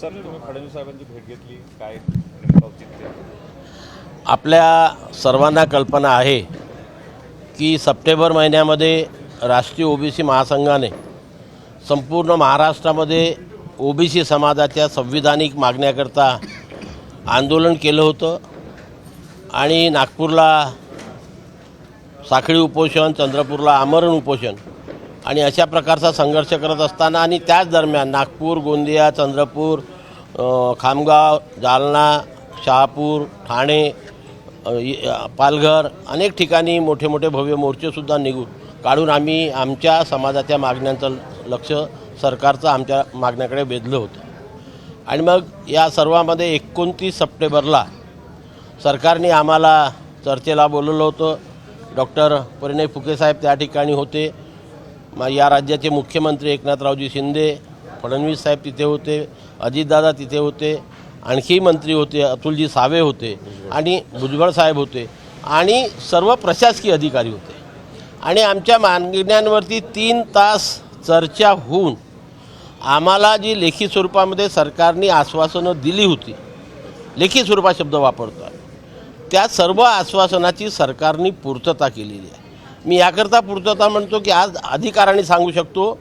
Sir तुम्ही फडणवीस साहेबांची भेट घेतली. काय आपल्या सर्वांना कल्पना आहे की सप्टेंबर महिन्यामध्ये राष्ट्रीय ओबीसी महासंघाने संपूर्ण महाराष्ट्रामध्ये ओबीसी समाजाच्या संविधानिक मागण्याकरता आंदोलन केलं होतं आणि नागपूरला साखळी उपोषण चंद्रपूरला आमरण उपोषण आणि अशा प्रकारचा संघर्ष करत असताना आणि त्याच दरम्यान नागपूर गोंदिया चंद्रपूर खामगाव जालना शहापूर ठाणे पालघर अनेक ठिकाणी मोठे मोठे भव्य मोर्चेसुद्धा निघून काढून आम्ही आमच्या समाजाच्या मागण्यांचं लक्ष सरकारचं आमच्या मागण्याकडे वेधलं होतं. आणि मग या सर्वामध्ये एकोणतीस सप्टेंबरला सरकारने आम्हाला चर्चेला बोलवलं होतं. डॉक्टर परिणय फुके साहेब त्या ठिकाणी होते. म या राज्याचे मुख्यमंत्री एकनाथरावजी शिंदे फडणवीस साहेब तिथे होते अजितदादा तिथे होते आणखी मंत्री होते अतुलजी सावे होते आणि भुजबळ साहेब होते आणि सर्व प्रशासकीय अधिकारी होते. आणि आमच्या मागण्यांवरती तीन तास चर्चा होऊन आम्हाला जी लेखी स्वरूपामध्ये सरकारने आश्वासनं दिली होती लेखी स्वरूपात शब्द वापरतो त्या सर्व आश्वासनाची सरकारने पूर्तता केलेली आहे. मी याकरता पूर्तता म्हणतो की आज अधिकाराने सांगू शकतो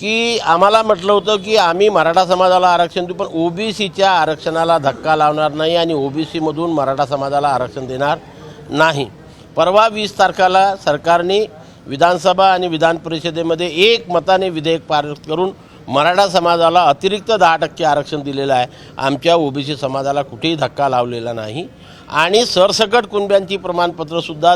की आम्हाला म्हटलं होतं की आम्ही मराठा समाजाला आरक्षण देऊ पण ओबीसीच्या आरक्षणाला धक्का लावणार नाही आणि ओबीसीमधून मराठा समाजाला आरक्षण देणार नाही. परवा वीस तारखेला सरकारने विधानसभा आणि विधान परिषदेमध्ये एक मताने विधेयक पारित करून मराठा समाजाला अतिरिक्त दहा टक्के आरक्षण दिलेलं आहे. आमच्या ओबीसी समाजाला कुठेही धक्का लावलेला नाही. आणि सरसकट कुणब्यांची प्रमाणपत्रंसुद्धा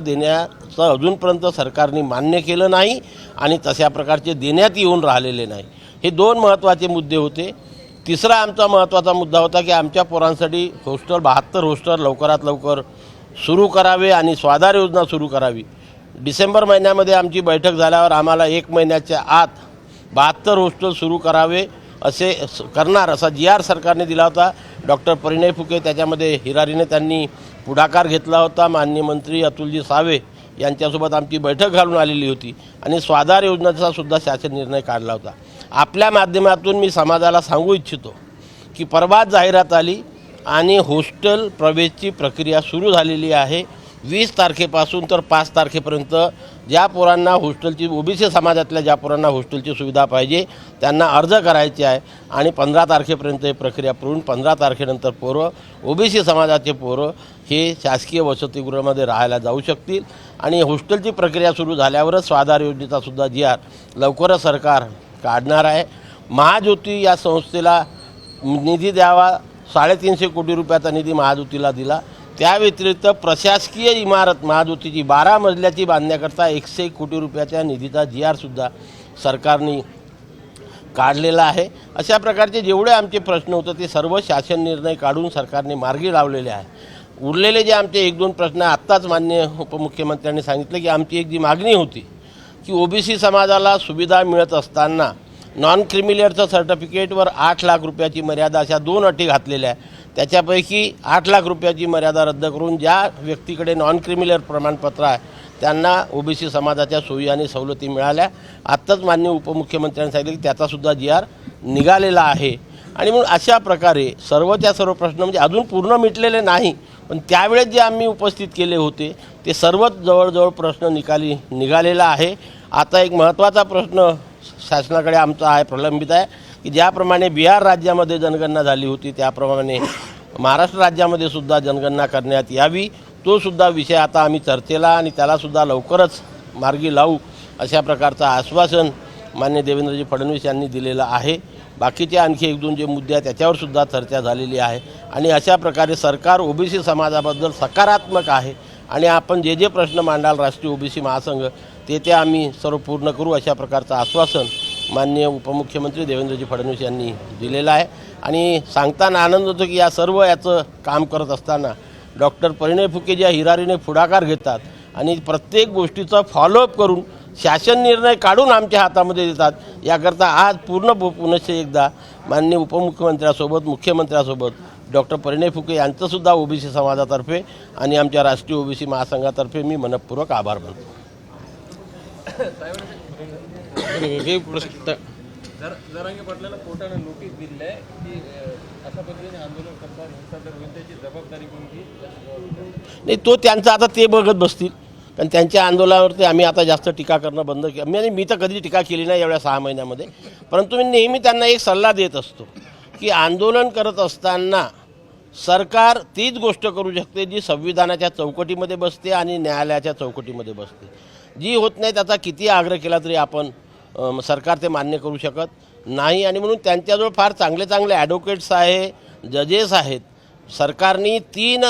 तर अजूनपर्यंत सरकारने मान्य केलं नाही आणि तशा प्रकारचे देण्यात येऊन राहिलेले नाही. हे दोन महत्त्वाचे मुद्दे होते. तिसरा आमचा महत्त्वाचा मुद्दा होता की आमच्या पोरांसाठी होस्टेल बहात्तर होस्टेल लवकरात लवकर सुरू करावे आणि स्वाधार योजना सुरू करावी. डिसेंबर महिन्यामध्ये आमची बैठक झाल्यावर आम्हाला एक महिन्याच्या आत बहात्तर होस्टेल सुरू करावे असे स- करणार असा जी आर सरकारने दिला होता. डॉक्टर परिणय फुके त्याच्यामध्ये हिरारीने त्यांनी पुढाकार घेतला होता. माननीय मंत्री अतुलजी सावे यांच्यासोबत आमची बैठक घालून आलेली होती. आणि स्वाधार योजनेचा सुद्धा शासन निर्णय काढला होता. आपल्या माध्यमातून मी समाजाला सांगू इच्छितो की परवाच जाहिरात आली आणि हॉस्टेल प्रवेशची प्रक्रिया सुरू झालेली आहे. वीस तारखेपासून तर पाच तारखेपर्यंत ज्या पोरांना हॉस्टेलची ओबीसी समाजातल्या ज्या पोरांना हॉस्टेलची सुविधा पाहिजे त्यांना अर्ज करायचे आहे आणि पंधरा तारखेपर्यंत ही प्रक्रिया पूर्ण पंधरा तारखेनंतर पोरं ओबीसी समाजाचे पोरं हे शासकीय वसतिगृहामध्ये राहायला जाऊ शकतील. आणि हॉस्टेलची प्रक्रिया सुरू झाल्यावरच स्वाधार योजनेचा सुद्धा जी आर लवकरच सरकार काढणार आहे. महाज्योती या संस्थेला निधी द्यावा साडेतीनशे कोटी रुपयाचा निधी महाज्योतीला दिला. त्या व्यतिरिक्त प्रशासकीय इमारत महाज्योतीची बारा मजल्याची बांधण्याकरता एकशे कोटी रुपयाच्या निधीचा जी आरसुद्धा सरकारने काढलेला आहे. अशा प्रकारचे जेवढे आमचे प्रश्न होते ते सर्व शासन निर्णय काढून सरकारने मार्गी लावलेले आहे. उरलेले जे आमचे एक दोन प्रश्न आत्ताच मान्य उपमुख्यमंत्र्यांनी सांगितलं की आमची एक जी मागणी होती की ओबीसी समाजाला सुविधा मिळत असताना नॉन क्रिमिलेअरचं सर्टिफिकेटवर आठ लाख रुपयाची मर्यादा अशा दोन अटी घातलेल्या आहे त्याच्यापैकी आठ लाख रुपयाची मर्यादा रद्द करून ज्या व्यक्तीकडे नॉन क्रिमिनल प्रमाणपत्र आहे त्यांना ओबीसी समाजाच्या सोयी आणि सवलती मिळाल्या. आत्ताच मान्य उपमुख्यमंत्र्यांनी सांगितलं की त्याचासुद्धा जी आर निघालेला आहे. आणि म्हणून अशा प्रकारे सर्वच्या सर्व प्रश्न म्हणजे अजून पूर्ण मिटलेले नाही पण त्यावेळेस जे आम्ही उपस्थित केले होते ते सर्वच जवळजवळ प्रश्न निकाली निघालेला आहे. आता एक महत्त्वाचा प्रश्न शासनाकडे आमचा आहे प्रलंबित आहे. की ज्याप्रमाणे बिहार राज्यामध्ये जनगणना झाली होती त्याप्रमाणे महाराष्ट्र राज्यामध्ये सुद्धा जनगणना करण्यात यावी. तो सुद्धा विषय आता आम्ही चर्चेला आणि त्यालासुद्धा लवकरच मार्गी लावू अशा प्रकारचं आश्वासन मान्य देवेंद्रजी फडणवीस यांनी दिलेलं आहे. बाकीचे आणखी एक दोन जे मुद्दे आहेत त्याच्यावर सुद्धा चर्चा झालेली आहे. आणि अशा प्रकारे सरकार ओबीसी समाजाबद्दल सकारात्मक आहे आणि आपण जे जे प्रश्न मांडाल राष्ट्रीय ओबीसी महासंघ ते ते आम्ही सर्व पूर्ण करू अशा प्रकारचं आश्वासन माननीय उपमुख्यमंत्री देवेंद्रजी फडणवीस यांनी दिलेला आहे. आणि सांगताना आनंद होतो की या सर्व याचं काम करत असताना डॉक्टर परिणय फुके ज्या हिरारीने पुढाकार घेतात आणि प्रत्येक गोष्टीचा फॉलोअप करून शासन निर्णय काढून आमच्या हातामध्ये देतात. याकरता आज पूर्ण पु- पुनश्च एकदा माननीय उपमुख्यमंत्र्यासोबत मुख्यमंत्र्यासोबत डॉक्टर परिणय फुके यांचंसुद्धा ओबीसी समाजातर्फे आणि आमच्या राष्ट्रीय ओबीसी महासंघातर्फे मी मनपूर्वक आभार मानतो. हे प्रश्न. जर जरांगे पाटलाला कोर्टानं नोटीस दिली आहे की अं, अशा पद्धतीने आंदोलन करतात हिंसा जर होईल त्याची जबाबदारी कोणती? त्याची जबाबदारी नाही तो त्यांचा आता ते बघत बसतील. कारण त्यांच्या आंदोलनावरती आम्ही आता जास्त टीका करणं बंद केलं. म्हणजे मी तर कधी टीका केली नाही एवढ्या सहा महिन्यामध्ये. परंतु मी नेहमी त्यांना एक सल्ला देत असतो की आंदोलन करत असताना सरकार तीच गोष्ट करू शकते जी संविधानाच्या चौकटीमध्ये बसते आणि न्यायालयाच्या चौकटीमध्ये बसते. जी होत नाही त्याचा किती आग्रह केला तरी आपण सरकार ते मान्य करू शकत नाही. आणि म्हणून त्यांच्याजवळ फार चांगले चांगले ॲडव्होकेट्स आहे जजेस आहेत. सरकारने तीन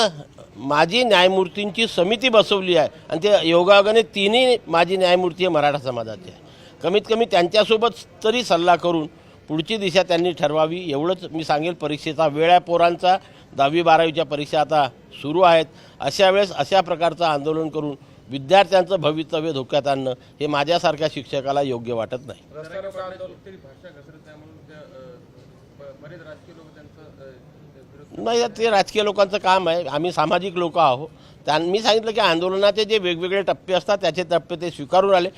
माजी न्यायमूर्तींची समिती बसवली आहे. आणि ते योगायोगाने तिन्ही माजी न्यायमूर्ती हे मराठा समाजाचे आहे कमीत कमी त्यांच्यासोबत तरी सल्ला करून पुढची दिशा त्यांनी ठरवावी एवढंच मी सांगेल. परीक्षेचा वेळ आहे पोरांचा. दहावी बारावीच्या परीक्षा आता सुरू आहेत. अशा वेळेस अशा प्रकारचं आंदोलन करून विद्यार्थ्यांचं भवितव्य धोक्यात आणणं हे माझ्यासारख्या शिक्षकाला योग्य वाटत नाही. नाही ते राजकीय लोकांचं काम आहे. आम्ही सामाजिक लोक आहोत. त्या मी सांगितलं की आंदोलनाचे जे वेगवेगळे टप्पे असतात त्याचे टप्पे ते स्वीकारून आले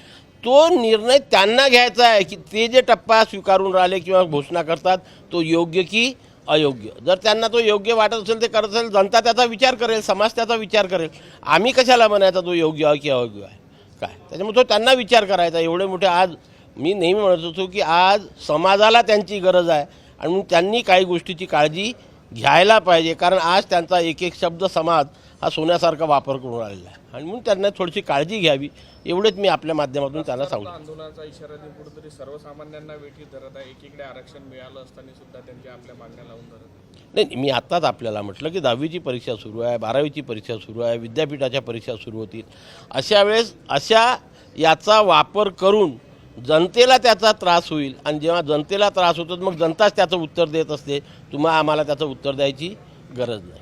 तो निर्णय त्यांना घ्यायचा आहे की ते जे टप्पा स्वीकारून राहिले किंवा घोषणा करतात तो योग्य की अयोग्य. जर त्यांना तो योग्य वाटत असेल ते करत असेल जनता त्याचा विचार करेल समाज त्याचा विचार करेल. आम्ही कशाला म्हणायचा तो योग्य आहे की अयोग्य आहे? काय? त्याच्यामुळे तो त्यांना विचार करायचा. एवढे मोठे आज मी नेहमी म्हणत होतो की आज समाजाला त्यांची गरज आहे आणि त्यांनी काही गोष्टीची काळजी घ्यायला पाहिजे. कारण आज त्यांचा एक एक शब्द समाज हा सोन्यासारखा वापर करून राहिलेला आहे. आणि म्हणून त्यांना थोडीशी काळजी घ्यावी एवढेच मी आपल्या माध्यमातून त्यांना सांगू आंदोलनाचा इशारा देऊन कुठेतरी सर्वसामान्यांना वेठी धरत आहे. एकीकडे आरक्षण मिळालं असताना सुद्धा त्यांच्या आपल्या मागण्या लावून धरत. नाही मी आत्ताच आपल्याला म्हटलं की दहावीची परीक्षा सुरू आहे बारावीची परीक्षा सुरू आहे विद्यापीठाच्या परीक्षा सुरू होतील. अशा वेळेस अशा याचा वापर करून जनतेला त्याचा त्रास होईल. आणि जेव्हा जनतेला त्रास होतो मग जनताच त्याचं उत्तर देत असते. तुम्हा आम्हाला त्याचं उत्तर द्यायची गरज नाही.